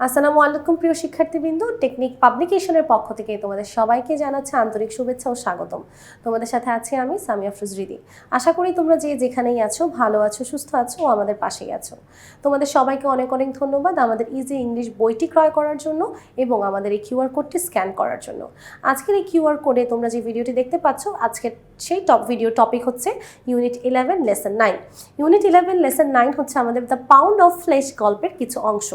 আসসালামু আলাইকুম প্রিয় শিক্ষার্থীবৃন্দ টেকনিক পাবলিকেশনের পক্ষ থেকে তোমাদের সবাইকে জানাচ্ছে আন্তরিক শুভেচ্ছা ও স্বাগতম। তোমাদের সাথে আছি আমি সামিয়া ফ্রুজরিদি আশা করি তোমরা যে যেখানেই আছো, ভালো আছো, সুস্থ আছো ও আমাদের পাশেই আছো। তোমাদের সবাইকে অনেক অনেক ধন্যবাদ আমাদের ইজি ইংলিশ বইটি ক্রয় করার জন্য এবং আমাদের এই কিউআর কোডটি স্ক্যান করার জন্য। আজকের এই কিউআর কোডে তোমরা যে ভিডিওটি দেখতে পাচ্ছ, আজকের সেই টপ ভিডিও টপিক হচ্ছে unit eleven lesson nine unit eleven lesson nine হচ্ছে আমাদের দ্য পাউন্ড অফ ফ্লেশ গল্পের কিছু অংশ।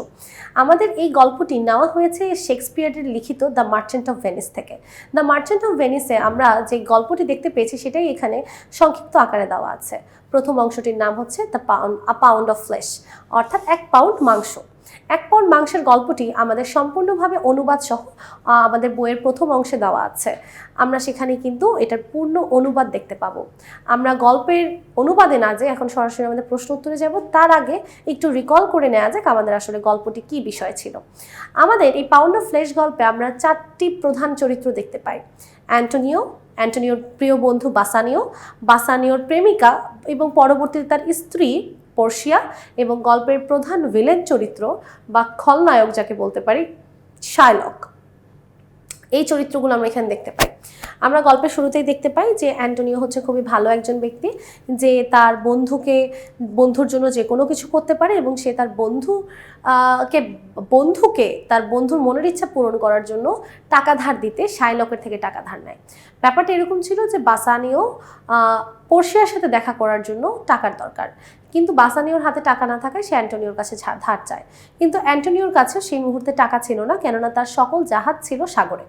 আমাদের এই গল্পটি নেওয়া হয়েছে শেক্সপিয়ারের লিখিত দ্য মার্চেন্ট অফ ভেনিস থেকে। দ্য মার্চেন্ট অফ ভেনিসে আমরা যে গল্পটি দেখতে পেয়েছি সেটাই এখানে সংক্ষিপ্ত আকারে দেওয়া আছে। প্রথম অংশটির নাম হচ্ছে the pound a pound of flesh অর্থাৎ এক পাউন্ড মাংস। এক মাংসের গল্পটি আমাদের সম্পূর্ণভাবে অনুবাদ সহ আমাদের বইয়ের প্রথম অংশে দেওয়া আছে। আমরা সেখানে কিন্তু এটার পূর্ণ অনুবাদ দেখতে পাবো। আমরা গল্পের অনুবাদে না যে এখন সরাসরি আমাদের প্রশ্ন উত্তরে যাব, তার আগে একটু রিকল করে নেওয়া যাক আমাদের আসলে গল্পটি কি বিষয় ছিল। আমাদের এই পাউন্ড অফ ফ্লেশ গল্পে আমরা চারটি প্রধান চরিত্র দেখতে পাই। অ্যান্টোনিও, অ্যান্টোনিওর প্রিয় বন্ধু বাসানিও, বাসানিওর প্রেমিকা এবং পরবর্তীতে তার স্ত্রী পর্ষিয়া এবং গল্পের প্রধান ভিলেন চরিত্র বা খলনায়ক যাকে বলতে পারি শায়লক এই চরিত্রগুলো আমরা এখানে দেখতে পাই। আমরা গল্পের শুরুতেই দেখতে পাই যে অ্যান্টোনিও হচ্ছে খুবই ভালো একজন ব্যক্তি, যে তার বন্ধুকে, বন্ধুর জন্য যে কোনো কিছু করতে পারে এবং সে তার বন্ধু কে, বন্ধুকে, তার বন্ধুর মনের ইচ্ছা পূরণ করার জন্য টাকা ধার দিতে শাইলকের থেকে টাকা ধার নেয়। ব্যাপারটা এরকম ছিল যে বাসানিও পর্ষিয়ার সাথে দেখা করার জন্য টাকার দরকার। কিন্তু বাসানিওর হাতে টাকা না থাকায় সে অ্যান্টোনিওর কাছে ধার চায়। কিন্তু অ্যান্টোনিওর কাছে সেই মুহূর্তে টাকা ছিল না, কেননা তার সকল জাহাজ ছিল সাগরে।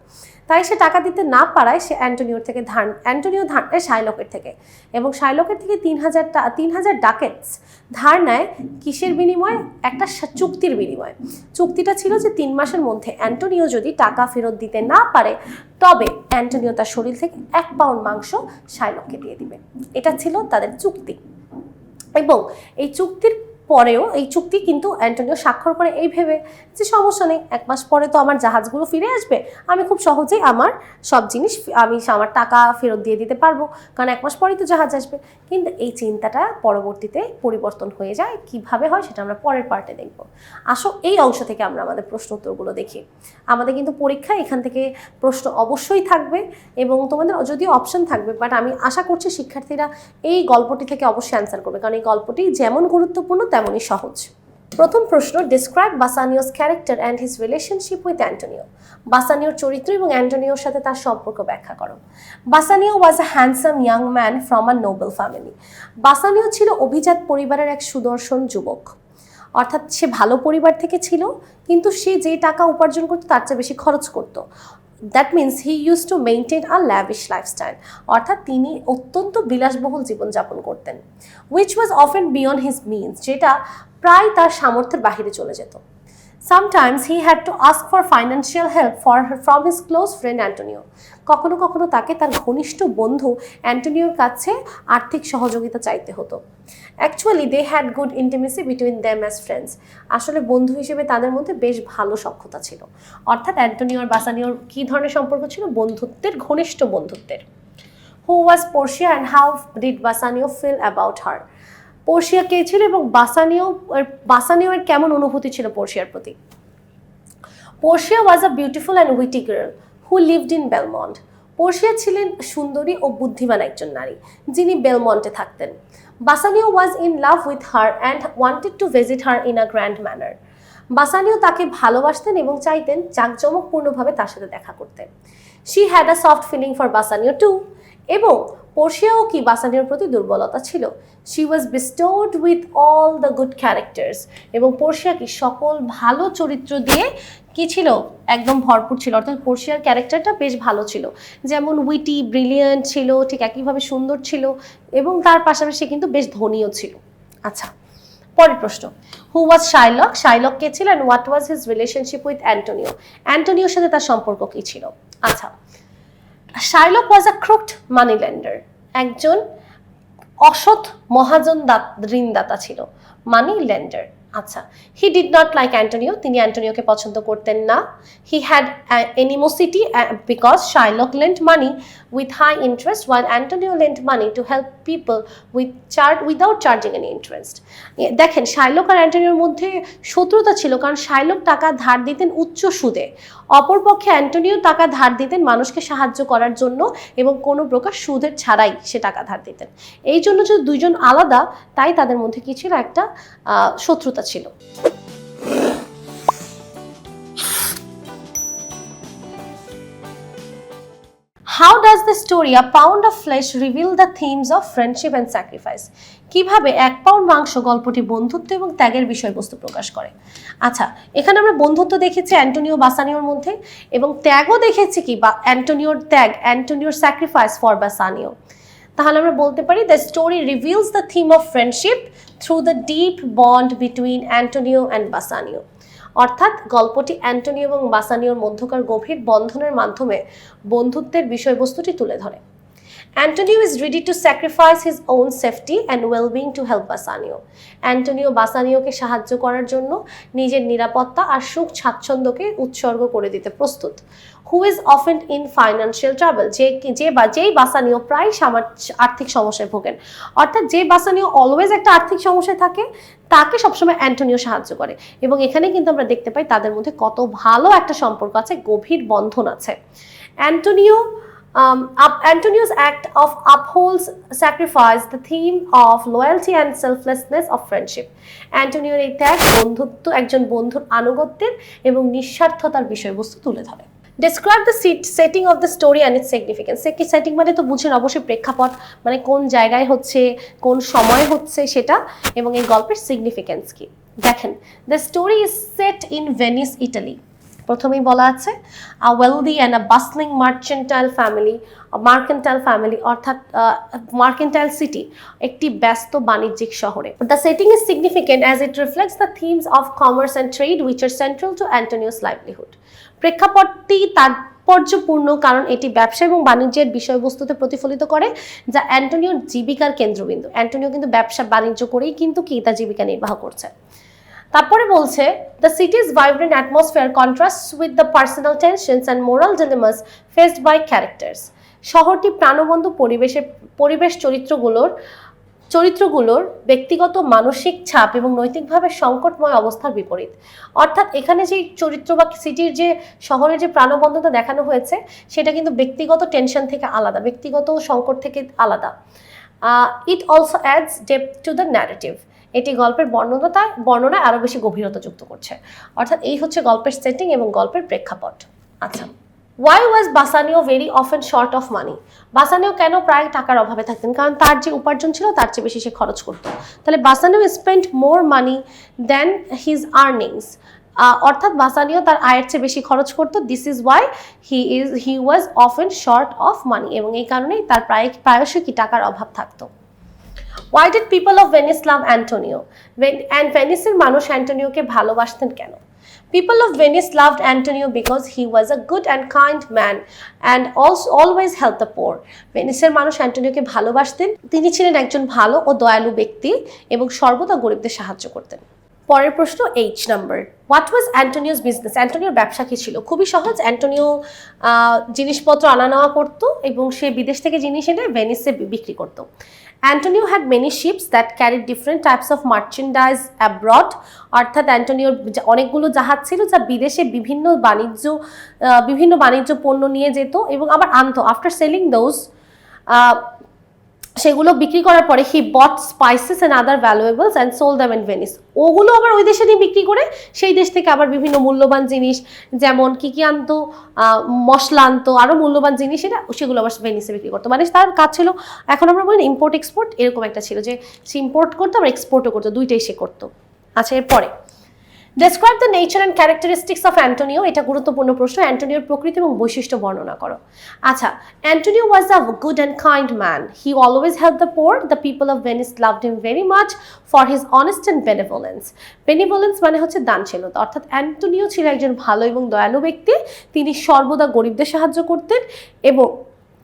তাই সে টাকা দিতে না পারায় সে অ্যান্টোনিওর থেকে ধার অ্যান্টোনিও ধার নেয় শাইলকের থেকে। এবং শাইলকের থেকে তিন হাজার তিন হাজার ডাকেটস ধার নেয় কিসের বিনিময়ে? একটা চুক্তির বিনিময়ে। চুক্তিটা ছিল যে তিন মাসের মধ্যে অ্যান্টোনিও যদি টাকা ফেরত দিতে না পারে, তবে অ্যান্টোনিও তার শরীর থেকে এক পাউন্ড মাংস শাইলককে দিয়ে দিবে। এটা ছিল তাদের চুক্তি। এবং এই চুক্তির পরেও এই চুক্তি কিন্তু অ্যান্টোনিও স্বাক্ষর করে এই ভেবে যে সমস্যা নেই, এক মাস পরে তো আমার জাহাজগুলো ফিরে আসবে। আমি খুব সহজেই আমার সব জিনিস আমি আমার টাকা ফেরত দিয়ে দিতে পারব, কারণ এক মাস পরেই তো জাহাজ আসবে। কিন্তু এই চিন্তাটা পরবর্তীতে পরিবর্তন হয়ে যায়, কীভাবে হয় সেটা আমরা পরের পার্টে দেখব। আসো, এই অংশ থেকে আমরা আমাদের প্রশ্ন উত্তরগুলো দেখি। আমাদের কিন্তু পরীক্ষায় এখান থেকে প্রশ্ন অবশ্যই থাকবে এবং তোমাদের যদিও অপশন থাকবে বাট আমি আশা করছি শিক্ষার্থীরা এই গল্পটি থেকে অবশ্যই অ্যান্সার করবে। কারণ এই গল্পটি যেমন গুরুত্বপূর্ণ তেমনই সহজ। প্রথম প্রশ্ন describe Bassanio's character and his relationship with Antonio বাসানিওর চরিত্র এবং অ্যান্টোনিওর সাথে তার সম্পর্ক ব্যাখ্যা করো। Bassanio was a handsome young man from a noble family Bassanio ছিল অভিজাত পরিবারের এক সুদর্শন যুবক। অর্থাৎ সে ভালো পরিবার থেকে ছিল, কিন্তু সে যে টাকা উপার্জন করতো তার চেয়ে বেশি খরচ করতো। That means he use to maintain a lavish lifestyle অর্থাৎ তিনি অত্যন্ত বিলাসবহুল জীবনযাপন করতেন which was often beyond his means যেটা প্রায় তার সামর্থ্যের বাহিরে চলে যেত। Sometimes he had to ask for financial help for from his close friend Antonio কখনো কখনো তাকে তার ঘনিষ্ঠ বন্ধু অ্যান্টোনিওর কাছে আর্থিক সহযোগিতা চাইতে হতো। Actually they had good intimacy between them as friends আসলে বন্ধু হিসেবে তাদের মধ্যে বেশ ভালো সক্ষতা ছিল। অর্থাৎ অ্যান্টোনিও আর বাসানিওর কী ধরনের সম্পর্ক ছিল? বন্ধুত্বের, ঘনিষ্ঠ বন্ধুত্বের। Who was Portia and how did Bassanio feel about her Portia কে ছিল এবং বাসানিও বাসানিও এর কেমন অনুভূতি ছিল পোর্শিয়ার প্রতি? Portia was a beautiful and witty girl who lived in Belmont Portia ছিলেন সুন্দরী ও বুদ্ধিমান একজন নারী, যিনি বেলমন্টে থাকতেন। Bassanio was in love with her and wanted to visit her in a grand manner Bassanio তাকে ভালোবাসতেন এবং চাইতেন জাঁকজমকপূর্ণভাবে তার সাথে দেখা করতে। She had a soft feeling for Bassanio too এবং পোর্শিয়াও কি বাসানিওর প্রতি দুর্বলতা ছিল? She was bestowed with all the good characters এবং পোর্শিয়া কি সকল ভালো চরিত্র দিয়ে কি ছিল? একদম ভরপুর ছিল। অর্থাৎ পোর্শিয়ার ক্যারেক্টারটা বেশ ভালো ছিল। যেমন উইটি ব্রিলিয়ান্ট ছিল, ঠিক একইভাবে সুন্দর ছিল এবং তার পাশাপাশি কিন্তু বেশ ধনীও ছিল। আচ্ছা পরের প্রশ্ন। হু ওয়াজ শাইলক শাইলক কে ছিল and what was his relationship with Antonio অ্যান্টোনিওর সাথে তার সম্পর্ক কি ছিল? আচ্ছা শাইলক ওয়াজ আ ক্রুকড মানি লেন্ডার একজন অসৎ মহাজন দাত- ঋণদাতা ছিল মানি লেন্ডার আচ্ছা he did not like Antonio তিনি অ্যান্টোনিওকে পছন্দ করতেন না। He had animosity because Shylock lent money with high interest while Antonio lent money to help people with charge without charging any interest দেখেন শাইলক আর অ্যান্টোনিওর মধ্যে শত্রুতা ছিল কারণ শাইলক টাকা ধার দিতেন উচ্চ সুদে। অপরপক্ষে অ্যান্টোনিও টাকা ধার দিতেন মানুষকে সাহায্য করার জন্য এবং কোনো প্রকার সুদের ছাড়াই সে টাকা ধার দিতেন। এই জন্য যদি দুইজন আলাদা তাই তাদের মধ্যে কি ছিল একটা আহ, শত্রুতা ছিল। How does the story a pound of flesh reveal the themes of friendship and sacrifice কীভাবে এক পাউন্ড মাংস গল্পটি বন্ধুত্ব এবং ত্যাগের বিষয়বস্তু প্রকাশ করে? আচ্ছা এখানে আমরা বন্ধুত্ব দেখেছি অ্যান্টোনিও বাসানিওর মধ্যে এবং ত্যাগও দেখেছি কি বা অ্যান্টোনিওর ত্যাগ, অ্যান্টোনিওর স্যাক্রিফাইস ফর বাসানিও। তাহলে আমরা বলতে পারি the story reveals the theme of friendship through the deep bond between Antonio and Bassanio অর্থাৎ গল্পটি অ্যান্টোনিও এবং বাসানিওর মধ্যকার গভীর বন্ধনের মাধ্যমে বন্ধুত্বের বিষয়বস্তুটি তুলে ধরে। Antonio is ready to sacrifice his own safety and wellbeing to help Bassanio Antonio বাসানিওকে সাহায্য করার জন্য নিজের নিরাপত্তা আর সুখ স্বাচ্ছন্দ্যকে উৎসর্গ করে দিতে প্রস্তুত। Who is often in financial travel যে যে বা, যেই বাসানিও প্রায় আর্থিক সমস্যায় ভোগেন। অর্থাৎ যে বাসানিও অলওয়েজ একটা আর্থিক সমস্যায় থাকে, তাকে সবসময় অ্যান্টোনিও সাহায্য করে। এবং এখানে কিন্তু আমরা দেখতে পাই তাদের মধ্যে কত ভালো একটা সম্পর্ক আছে, গভীর বন্ধন আছে। Antonio Um, up, Antonio's act of upholds sacrifice the theme of loyalty and selflessness of friendship. অ্যান্টোনিওর এই ত্যাগ বন্ধুত্ব একজন বন্ধুর আনুগত্যের এবং নিঃস্বার্থতার বিষয়বস্তু তুলে ধরে। Describe the sit setting of the story and its significance কি সেটিং মানে তো বুঝেন অবশ্যই প্রেক্ষাপট মানে কোন জায়গায় হচ্ছে কোন সময় হচ্ছে সেটা এবং এই গল্পের সিগনিফিকেন্স কি। দেখেন the story is set in Venice Italy প্রথমেই বলা আছে a wealthy and a bustling mercantile family mercantile family অর্থাৎ মার্কেন্টাইল সিটি একটি ব্যস্ত বাণিজ্যিক শহরে। The setting is significant as it reflects the themes of commerce and trade which are central to Antonio's livelihood প্রেক্ষাপটটি তার তাৎপর্যপূর্ণ কারণ এটি ব্যবসা এবং বাণিজ্যের বিষয়বস্তুতে প্রতিফলিত করে, যা অ্যান্টোনিওর জীবিকার কেন্দ্রবিন্দু। অ্যান্টোনিও কিন্তু ব্যবসা বাণিজ্য করেই কিন্তু কি, তার জীবিকা নির্বাহ করছে। তারপরে বলছে the city's vibrant atmosphere contrast with the personal tensions and moral dilemmas faced by characters শহরটি প্রাণবন্ত পরিবেশে পরিবেশ চরিত্রগুলোর চরিত্রগুলোর ব্যক্তিগত মানসিক ছাপ এবং নৈতিকভাবে সংকটময় অবস্থার বিপরীত। অর্থাৎ এখানে যে চরিত্র বা সিটির যে শহরের যে প্রাণবন্ধতা দেখানো হয়েছে, সেটা কিন্তু ব্যক্তিগত টেনশন থেকে আলাদা, ব্যক্তিগত সংকট থেকে আলাদা। It also adds depth to the narrative এটি গল্পের বর্ণনাটা বর্ণনায় আরও বেশি গভীরতা যুক্ত করছে। অর্থাৎ এই হচ্ছে গল্পের সেটিং এবং গল্পের প্রেক্ষাপট। আচ্ছা why was Bassanio very often short of money Bassanio কেন প্রায় টাকার অভাবে থাকতেন? কারণ তার যে উপার্জন ছিল, তার চেয়ে বেশি সে খরচ করতো। তাহলে Bassanio spend more money than his earnings অর্থাৎ বাসানিও তার আয়ের চেয়ে বেশি খরচ করতো। This is why he is he was often short of money এবং এই কারণেই তার প্রায় প্রায়শই কি টাকার অভাব থাকতো। Why did people of Venice love Antonio and ভেনিসের মানুষ অ্যান্টোনিওকে ভালোবাসতেন কেন? People of Venice loved Antonio because he was a good and kind man and also always help the poor ভেনিসের মানুষ অ্যান্টোনিওকে ভালোবাসতেন। তিনি ছিলেন একজন ভালো ও দয়ালু ব্যক্তি এবং সর্বদা গরিবদের সাহায্য করতেন। পরের প্রশ্ন H number what was Antonio's business অ্যান্টোনিওর ব্যবসা কী ছিল? খুবই সহজ। অ্যান্টোনিও জিনিসপত্র আনা নেওয়া করতো এবং সে বিদেশ থেকে জিনিস এনে ভেনিসে বিক্রি করতো। Antonio had many ships that carry different types of merchandise abroad অর্থাৎ অ্যান্টোনিওর অনেকগুলো জাহাজ ছিল যা বিদেশে বিভিন্ন বাণিজ্য বিভিন্ন বাণিজ্য পণ্য নিয়ে যেত এবং আবার আনত। আফটার সেলিং দোজ সেগুলো বিক্রি করার পরে he bought spices and other valuables and sold them in Venice ওগুলো আবার ওই দেশে নিয়ে বিক্রি করে সেই দেশ থেকে আবার বিভিন্ন মূল্যবান জিনিস, যেমন কি কি আনতো মশলা আনতো আরও মূল্যবান জিনিস এটা সেগুলো আবার ভেনিসে বিক্রি করতো। মানে তার কাজ ছিল, এখন আমরা বলি ইম্পোর্ট এক্সপোর্ট এরকম একটা ছিল যে সে ইম্পোর্ট করতো, আবার এক্সপোর্টও করতো, দুইটাই সে করতো। আচ্ছা এরপরে। Describe the nature and characteristics of Antonio এটা গুরুত্বপূর্ণ প্রশ্ন। অ্যান্টোনিওর প্রকৃতি এবং বৈশিষ্ট্য বর্ণনা করো। আচ্ছা Antonio was a good and kind man he always help the poor the people of Venice loved him very much for his honest and benevolence benevolence মানে হচ্ছে দানশীলতা। অর্থাৎ অ্যান্টোনিও ছিল একজন ভালো এবং দয়ালু ব্যক্তি। তিনি সর্বদা গরিবদের সাহায্য করতেন এবং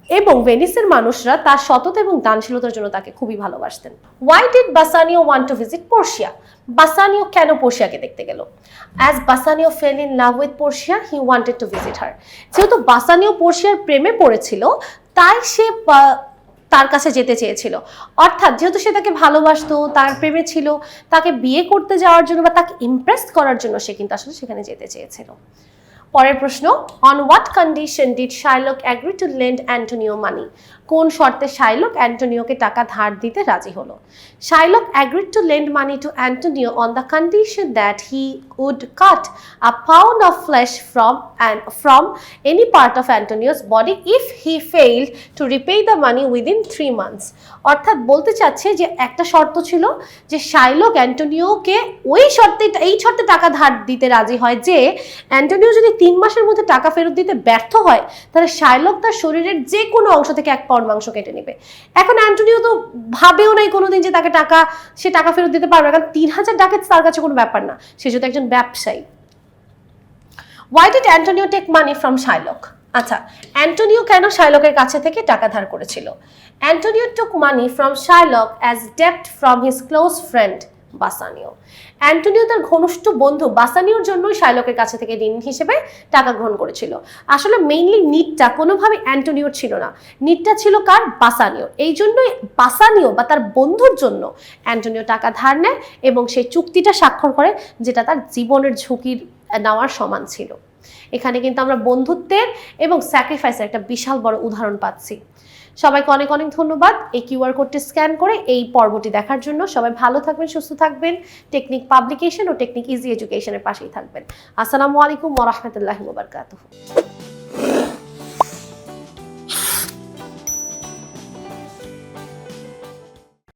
এবং ভেনিসের মানুষরা তার সততা এবং দানশীলতার জন্য তাকে খুবই ভালোবাসতেন। Why did Bassanio want to visit Portia Bassanio কেন পোর্শিয়াকে দেখতে গেল? As Bassanio fell in love with Portia he wanted to visit her যেহেতু বাসানিও পোর্শিয়ার প্রেমে পড়েছিল, তাই সে তার কাছে যেতে চেয়েছিল। অর্থাৎ যেহেতু সে তাকে ভালোবাসতো, তার প্রেমে ছিল, তাকে বিয়ে করতে যাওয়ার জন্য বা তাকে ইমপ্রেস করার জন্য সে কিন্তু আসলে সেখানে যেতে চেয়েছিল। পরের প্রশ্ন on what condition did Shylock agree to lend Antonio money কোন শর্তে শাইলক অ্যান্টোনিওকে টাকা ধার দিতে রাজি হলো? Shylock agreed to lend money to Antonio on the condition that he would cut a pound of flesh from and from any part of Antonio's body if he failed to repay the money within three months অর্থাৎ বলতে চাচ্ছে যে একটা শর্ত ছিল যে Shylock অ্যান্টোনিওকে ওই শর্তে, এই শর্তে টাকা ধার দিতে রাজি হয় যে অ্যান্টোনিও যদি তিন মাসের মধ্যে টাকা ফেরত দিতে ব্যর্থ হয়, তাহলে শাইলক তার শরীরের যে কোনো অংশ থেকে এক মাংস কেটে নেবে। এখন অ্যান্টোনিও তো ভাবেও নাই কোনোদিন যে তাকে টাকা, সে টাকা ফেরত দিতে পারবে কারণ তিন হাজার ডাকেট তার কাছে কোনো ব্যাপার না। সে যেহেতু একজন ব্যবসায়ী। Why did Antonio take money from Shylock আচ্ছা অ্যান্টোনিও কেন শাইলকের কাছে থেকে টাকা ধার করেছিল? Antonio took money from Shylock as ডেপ্ট from his close friend Bassanio. Antonio তার ঘনিষ্ঠ বন্ধু। বাসানিওর জন্যই শাইলকের কাছে থেকে ঋণ হিসেবে টাকা গ্রহণ করেছিল। আসলে মেইনলি নিটটা কোনোভাবে অ্যান্টোনিওর ছিল না। নিটটা ছিল কার? বাসানিওর। এই জন্যই বাসানিও বা তার বন্ধুর জন্য অ্যান্টোনিও টাকা ধার নেয় এবং সেই চুক্তিটা স্বাক্ষর করে, যেটা তার জীবনের ঝুঁকির নেওয়ার সমান ছিল। এখানে কিন্তু আমরা বন্ধুত্বের এবং স্যাক্রিফাইসের একটা বিশাল বড় উদাহরণ পাচ্ছি। সবাইকে অনেক অনেক ধন্যবাদ। এই কিউআর কোডটি স্ক্যান করে এই পর্বটি দেখার জন্য সবাই ভালো থাকবেন, সুস্থ থাকবেন। টেকনিক পাবলিকেশন ও টেকনিক ইজি এডুকেশনের পাশেই থাকবেন। আসসালামু আলাইকুম ওরহমতুল্লাহ